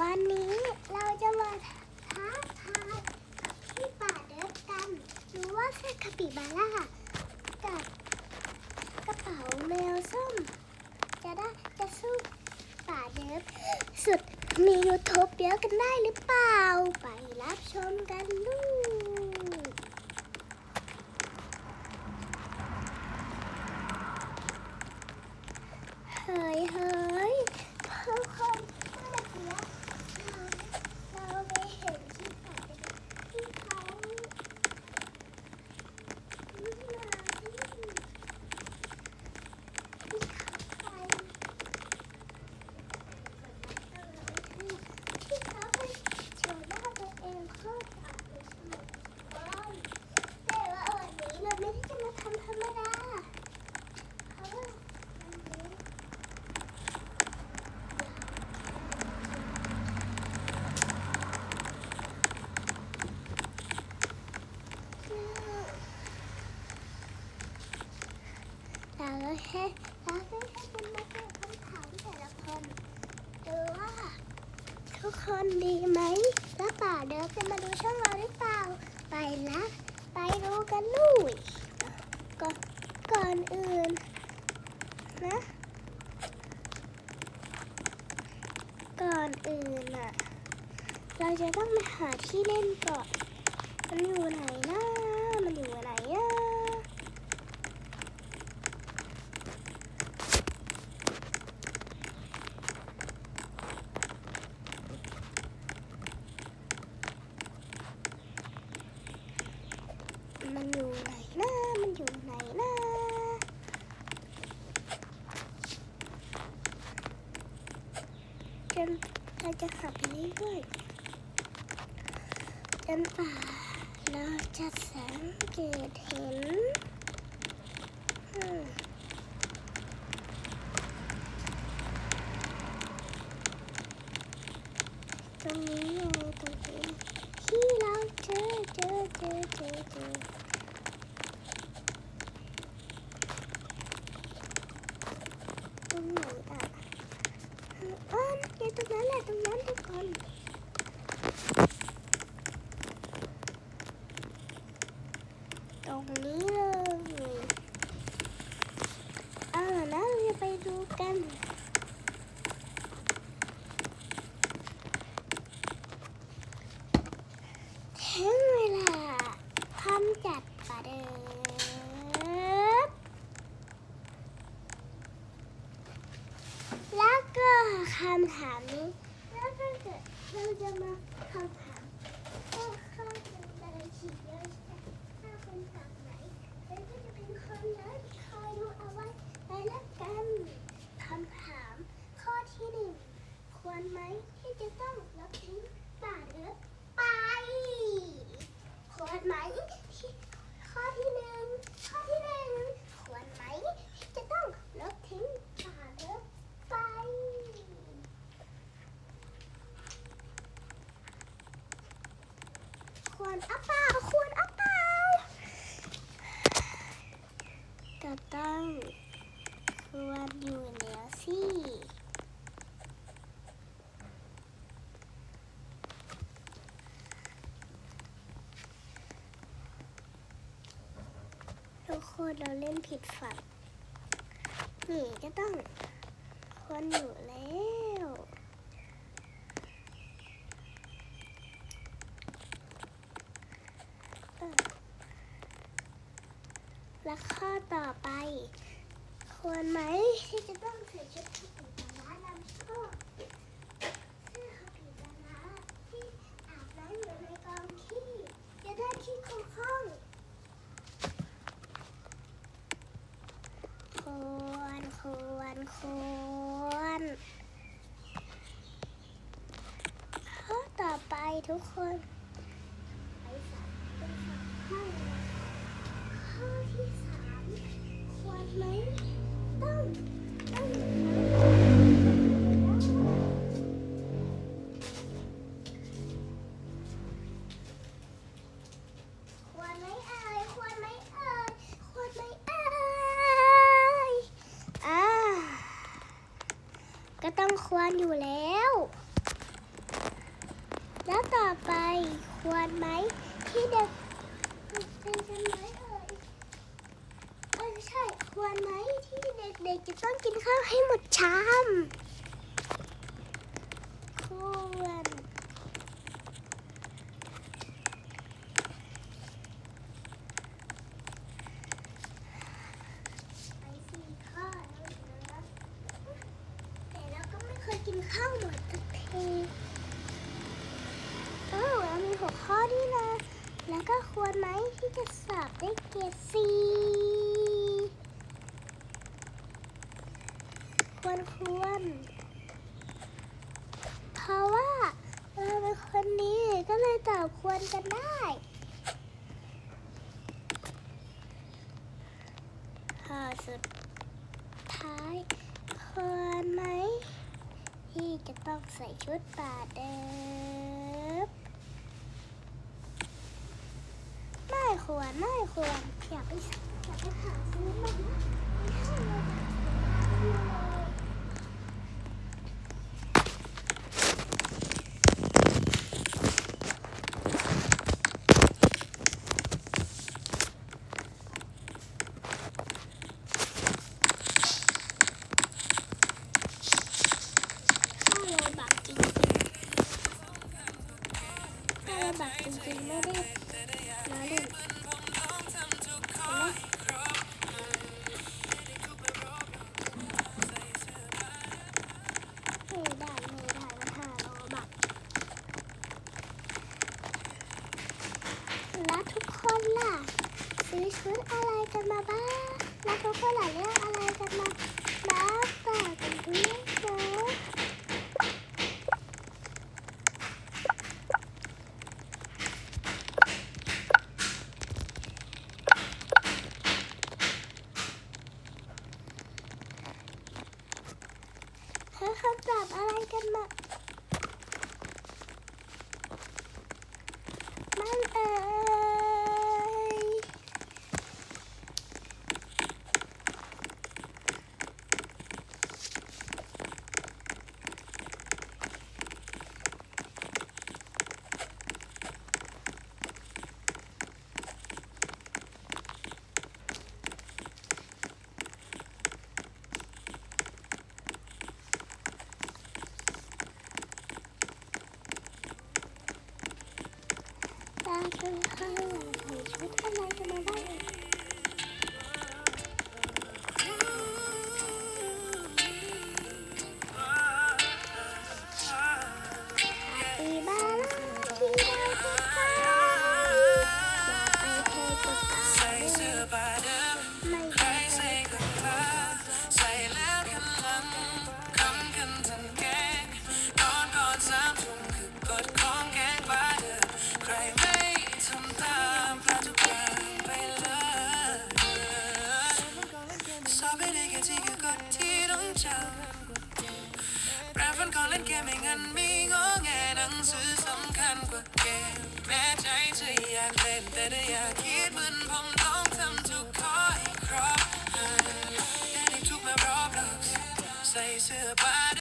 วันนี้เราจะมาท้าทายที่ป่าเดิฟกันหรือว่าแค่คาปิบาร่ากับกระเป๋าแมวส้ม จะได้จะสู้ป่าเดิฟสุดมียูทูบเดียวกันได้หรือเปล่า ไปรับชมกันด้วย เฮ้ยเฮ้ยทุกคนเมื่อกี้เราเราไปเห็นที่ป่าเดิฟที่เขาที่มาที่ที่เขาไป ที่เขาไปโชว์หน้าตัวเองโคตรอับเลยสมุดก้อนแต่ว่าวันนี้เราไม่ได้จะมาทำธรรมดาเพราะว่าวันนี้เราแค่เราแค่จะมาตอบคำถามแต่ละคนดูว่า ทุกคนดีไหม แล้วป่าเดิฟจะมาดูช่องเราหรือเปล่า ไปละไปดูกันลุยก่อนก่อนอื่นนะ ก่อนอื่นอะ เรา จะต้องไปหาที่เล่นก่อน มันอยู่ไหนนะมันอยู่ไหนอะมันอยู่ไหนนะมันอยู่ไหนนะจนเราจะขับไปเรื่อยๆ จนป่าเราจะสังเกตเห็นตรงนี้ไงตรงนี้ที่เราเจอเจอเจอเจอเจอตรงไหนอะอ๋อไงตรงนั้นแหละตรงนั้นทุกคน รงนี้เลยเอาล่ะนะเราจะไปดูกันถึงเวลาทำจัดประเดิมแล้วก็คำถามนี้แล้วถ้าเกิดเราจะมาคำถามก็เข้าถึงอะไรฉีดเยอะใช่ไหมถ้าคนจาก คนนั้นคอยดูเอาไว้ไปละกันคำถามข้อที่หนึ่งควรไหมที่จะต้องลบทิ้งป่าเรือไป ควรไหมที่ข้อที่หนึ่งข้อที่หนึ่งควรไหมที่จะต้องลบทิ้งป่าเรือไปควรอัปเปล่าควรอัปเปล่าก็ต้องควรอยู่แล้วสิทุก คนเราเล่นผิดฝั่งนี่ก็ต้องคนอยู่แล้วและข้อต่อไป ควรไหมที่จะต้องใส่ชุดคาปิบาร่าดำก็เสื้อคาปิบาร่าที่อาบน้ำอยู่ในกองขี้จะได้ขี้คงห้องควรควรควรข้อต่อไปทุกคนไปสามเป็นสาม ข้อข้อที่สามควรไหมต้องต้องควรไหมเอ่ยควรไหมเอ่ยควรไหมเอ่ยอ่าก็ต้องควรอยู่แล้ว แล้วต่อไปควรไหมที่เด็กเป็นกันไหมเอ่ยเอ้ยไม่ ใช่ควรไหมที่เด็กๆจะต้องกินข้าวให้หมดชามควรไปสี่ข้อแต่เราก็ไม่เคยกินข้าวหมดสักทีเออเรามีหัวข้อนี่นะ แล้วก็ควรไหมที่จะสอบได้เกรดซี ควรควร เพราะว่าเราเป็นคนนี้ก็เลยตอบควรกันได้ข้อสุดท้ายควรไหม ที่จะต้องใส่ชุดป่าเดิมไม่ควรไม่ควรอยากไปอยากไปหาซื้อมันไม่ใช่เลยข้าวโลบักจริงๆ ข้าวโลบักจริงๆไม่ได้มาเล่นเห็นไหมไม่ได้ไม่ได้มันห้าโลบักแล้วทุกคนล่ะ ซื้อชุดอะไรกันมาบ้างแล้วทุกคนล่ะเลือกอะไรกันมาบ้างฝากกันด้วยนะ แปลฟันก่อนเล่นเกมไม่เงินมีงอแงหนังสือสำคัญกว่าเกม แม้ใจจะอยากเล่นแต่ได้อยากคิดเหมือนผมต้องทำทุกข้อให้ครบแต่ได้ทุกมารอบหลักใส่เสื้อผ้า